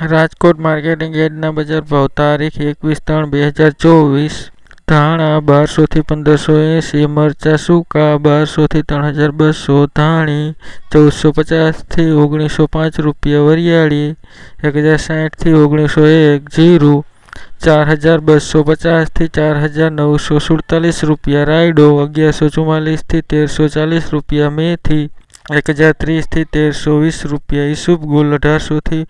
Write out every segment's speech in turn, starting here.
Rajkot marketing યાર્ડના બજાર ભાવ, તારીખ એકવીસ ત્રણ બે હજાર ચોવીસ. ધાણા બારસોથી પંદરસો એંસી મરચાં સૂકા બારસોથી ત્રણ હજાર બસો, ધાણી ચૌદસો પચાસથી ઓગણીસો પાંચ રૂપિયા, વરિયાળી એક હજાર સાઠથી ઓગણીસો એક, જીરું ચાર હજાર બસો પચાસથી ચાર હજાર નવસો સુડતાલીસ રૂપિયા, રાયડો અગિયારસો ચુમ્માલીસથી તેરસો ચાલીસ રૂપિયા, મેથી એક હજાર ત્રીસથી તેરસો વીસ રૂપિયા ઈસુબગુલ અઢારસોથી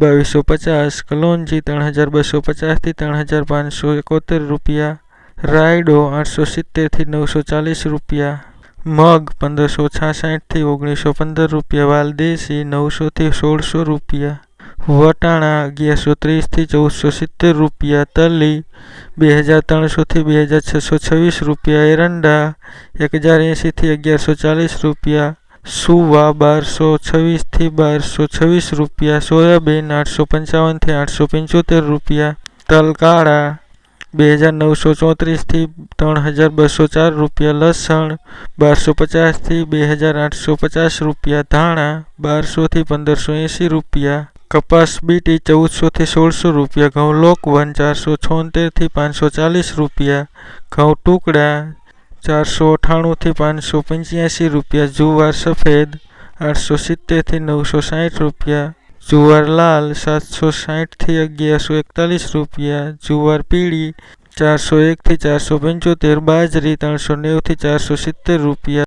બાવીસો પચાસ કલોંજી ત્રણ હજાર બસો પચાસથી ત્રણ હજાર પાંચસો એકોતેર રૂપિયા, રાયડો આઠસો સિત્તેરથી નવસો ચાલીસ રૂપિયા, મગ પંદરસો છાસઠથી ઓગણીસો પંદર રૂપિયા, વાલદેશી નવસોથી સોળસો રૂપિયા, વટાણા અગિયારસો ત્રીસથી ચૌદસો સિત્તેર રૂપિયા, તલી બે હજાર ત્રણસોથી બે હજાર છસો છવ્વીસ રૂપિયા, એરંડા એક હજાર એંશીથી અગિયારસો ચાલીસ રૂપિયા સુવા બારસો છવ્વીસથી બારસો છવ્વીસ રૂપિયા, સોયાબીન આઠસો પંચાવનથી આઠસો પંચોતેર રૂપિયા, તલકાળા બે હજાર નવસો ચોત્રીસથી ત્રણ હજાર બસો ચાર રૂપિયા, લસણ બારસો પચાસથી બે હજાર આઠસો પચાસ રૂપિયા, ધાણા બારસોથી પંદરસો એંસી રૂપિયા, કપાસ બીટી ચૌદસોથી સોળસો રૂપિયા, ઘઉં લોકવન ચારસો છોતેરથી પાંચસો ચાલીસ રૂપિયા, ઘઉં ટુકડા ચારસો અઠ્ઠાણુંથી પાંચસો પંચ્યાસી રૂપિયા જુવાર સફેદ, આઠસો સિત્તેરથી નવસો સાઠ રૂપિયા. જુવાર લાલ, સાતસો સાઠથી અગિયારસો એકતાલીસ રૂપિયા. જુવાર પીળી, ચારસો એકથી ચારસો પંચોતેર. બાજરી, ત્રણસો નેવુંથી ચારસો સિત્તેર રૂપિયા.